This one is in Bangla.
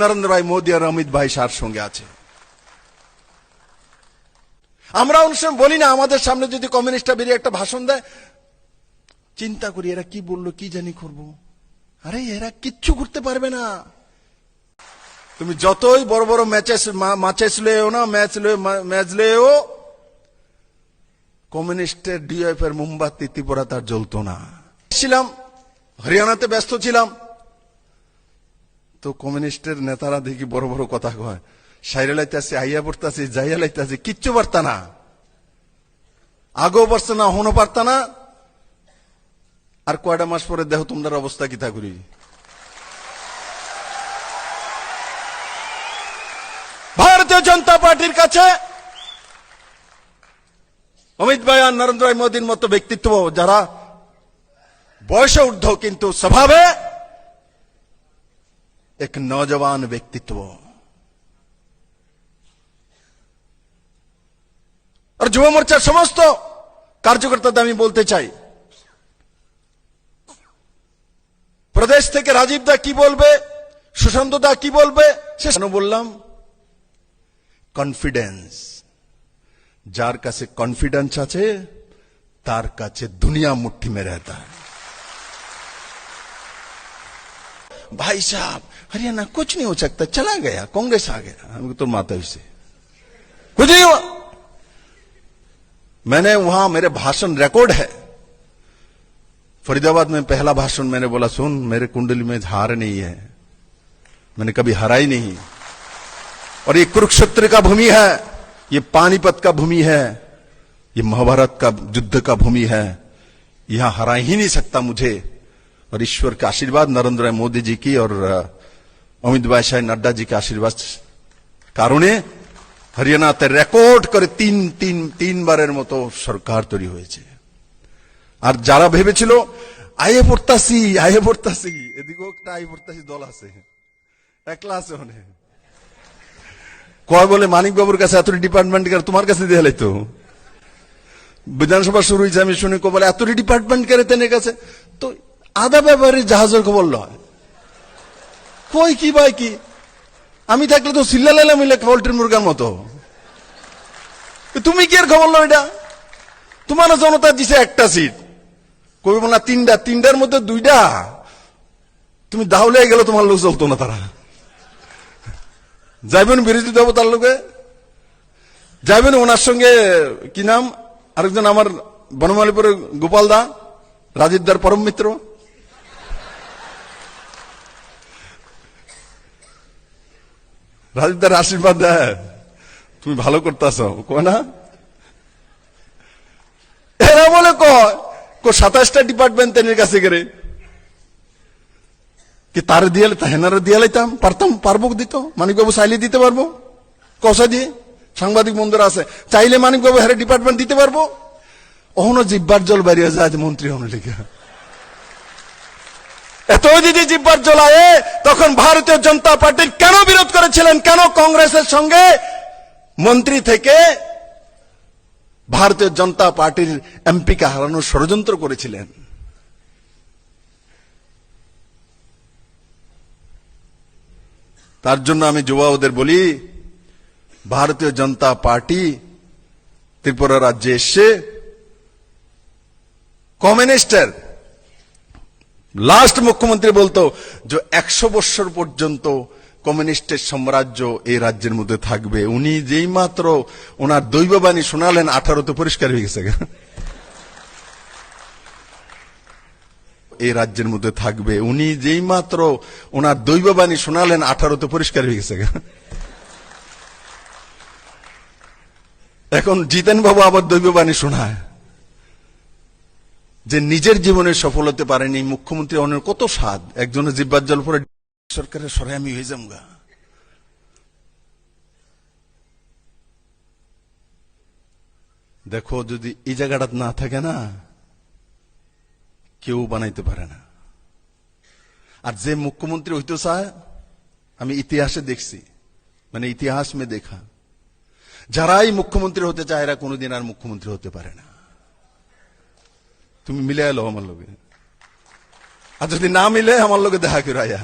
নরেন্দ্র ভাই মোদী আর অমিত ভাই সার সঙ্গে আছে। আমরা অনুষ্ঠান বলি না, আমাদের সামনে যদি কমিউনিস্টরা বেরিয়ে একটা ভাষণ দেয়, চিন্তা করি এরা কি বলল, কি জানি করব। আরে, এরা কিচ্ছু করতে পারবে না। তুমি যতই বড় বড় ম্যাচেস ম্যাচেস লেও না, ম্যাচ ম্যাচ লেও, কমিউনিস্টের ডিএফ এর মোমবাতি ত্রিপুরা তার জ্বলতো না। ছিলাম হরিয়ানাতে ব্যস্ত ছিলাম। তো কমিউনিস্টের নেতারা দেখি বড় বড় কথা কয়। সাইরে লাইতাছে, আইয়া পড়তাছে, যাইয়া লাইতাছে, কিচ্ছু পারতা না। আগেও পারছে না হনো পারতা না। আর কয়টা মাস পরে দেখো তোমার অবস্থা কি করি? ভারতীয় জনতা পার্টির কাছে অমিত ভাই আর নরেন্দ্র মোদীর মতো ব্যক্তিত্ব যারা বয়সে ঊর্ধ্ব কিন্তু স্বভাবে এক नौजवान ব্যক্তিত্ব আর যুব মোর্চার সমস্ত কার্যকর্তাদের আমি বলতে চাই প্রদেশ থেকে রাজীব দা কি বলবে সুশান্ত দা কি বলবে সে বললাম কনফিডেন্স যার কাছে কনফিডেন্স আছে তার কাছে দুনিয়া মুঠি মে রেতা भाई साहब हरियाणा कुछ नहीं हो सकता, चला गया, कांग्रेस आ गया। हमको तो माता से। कुछ नहीं हुआ। मैंने वहाँ मेरे भाषण रिकॉर्ड है। फरीदाबाद में पहला भाषण मैंने बोला, सुन, मेरे कुंडली में हार नहीं है। मैंने कभी हरा ही नहीं। और ये कुरुक्षेत्र का भूमि है। ये पानीपत का भूमि है। ये महाभारत का युद्ध का भूमि है। यहाँ हरा ही नहीं सकता मुझे। और ईश्वर का आशीर्वाद नरेंद्र मोदी जी की और अ, অমিত ভাই সাহেব নড্ডা জি কে আশীর্বাদ কারণে হরিয়ানাতে রেকর্ড করে তিন তিন তিনবারের মতো সরকার তৈরি হয়েছে আর যারা ভেবেছিল আয়ে পড়তাসি আয়ে পড়তাসি এদিকেও একটা আয়ে পড়তাসি দল আছে একলা আছে অনেক কয় বলে মানিক বাবুর কাছে এতটি ডিপার্টমেন্ট করে তোমার কাছে দিয়ে লাইতো বিধানসভা শুরু হয়েছে আমি শুনি কো বলে এতটি ডিপার্টমেন্ট করে তেনের কাছে তো আদা ব্যাপারে জাহাজের খবর লয়। কই কি ভাই কি? আমি থাকলে তো সিল্লা লাইলা মিলে মুরগার মতো। তুমি কি আর খবর লো এটা? তোমার জনতা দিছে একটা সিট। কবি বলা তিনটা, তিনটার মধ্যে দুইটা। তুমি দাহলে গেল তোমার লোক চলতো না তারা। যাইবেন বিরোধী দেবো তার লোকে। যাইবেন ওনার সঙ্গে কি নাম? আরেকজন আমার বনমালীপুরের গোপাল দা, রাজীব পরম মিত্র। রাজীব দার আশীর্বাদ দেয়। তুমি ভালো করতেছ, কয় না? এরা বলে কয় সাতাশটা ডিপার্টমেন্ট তেনের কাছে গেলে। কি তার দিয়ে হেনারে দিয়ে লাইতাম পারতাম, পারব দিত? মানিকবাবু চাইলে দিতে পারব? কষা দিয়ে? সাংবাদিক বন্ধুরা আছে, চাইলে মানিকবাবু হ্যারে ডিপার্টমেন্ট দিতে পারব? অহনো জিব্বার জল বেরিয়ে যায় মন্ত্রী হন লিখে। এত যদি জিব্বার জল আয়ে তখন ভারতীয় জনতা পার্টির কেন বিরোধ করেছিলেন? কেন কংগ্রেসের সঙ্গে? মন্ত্রী থেকে ভারতীয় জনতা পার্টির এমপিকে হারানোর ষড়যন্ত্র করেছিলেন। তার জন্য আমি যুবাদের বলি, ভারতীয় জনতা পার্টি ত্রিপুরা রাজ্যে এসে কমিউনিস্টের লাস্ট মুখ্যমন্ত্রী বলতো যে একশো বৎসর পর্যন্ত কমিউনিস্টের সাম্রাজ্য এই রাজ্যের মধ্যে থাকবে। উনি যেই মাত্র ওনার দৈববাণী শোনালেন, আঠারোতে পরিষ্কার হয়ে গেছে। এই রাজ্যের মধ্যে থাকবে। উনি যেই মাত্র ওনার দৈববাণী শোনালেন, আঠারোতে পরিষ্কার হয়ে গেছে। এখন জিতেন বাবু আবার দৈববাণী শোনায়। যে নিজের জীবনে সফল হতে পারেনি মুখ্যমন্ত্রী অনেক কত স্বাদ? একজনের জিব্বার জল পরে সরকারের সরে আমি হয়ে যাম গা। দেখো, যদি এই জায়গাটা না থাকে না, কেউ বানাইতে পারে না। আর যে মুখ্যমন্ত্রী হইতে চায় আমি ইতিহাসে দেখছি মানে ইতিহাস মে দেখা। যারাই মুখ্যমন্ত্রী হতে চায়, এরা কোনোদিন আর মুখ্যমন্ত্রী হতে পারে না। তুমি মিলে এলো আমার লোকে আর যদি না মিলে আমার লোকে দেখা করে আয়া।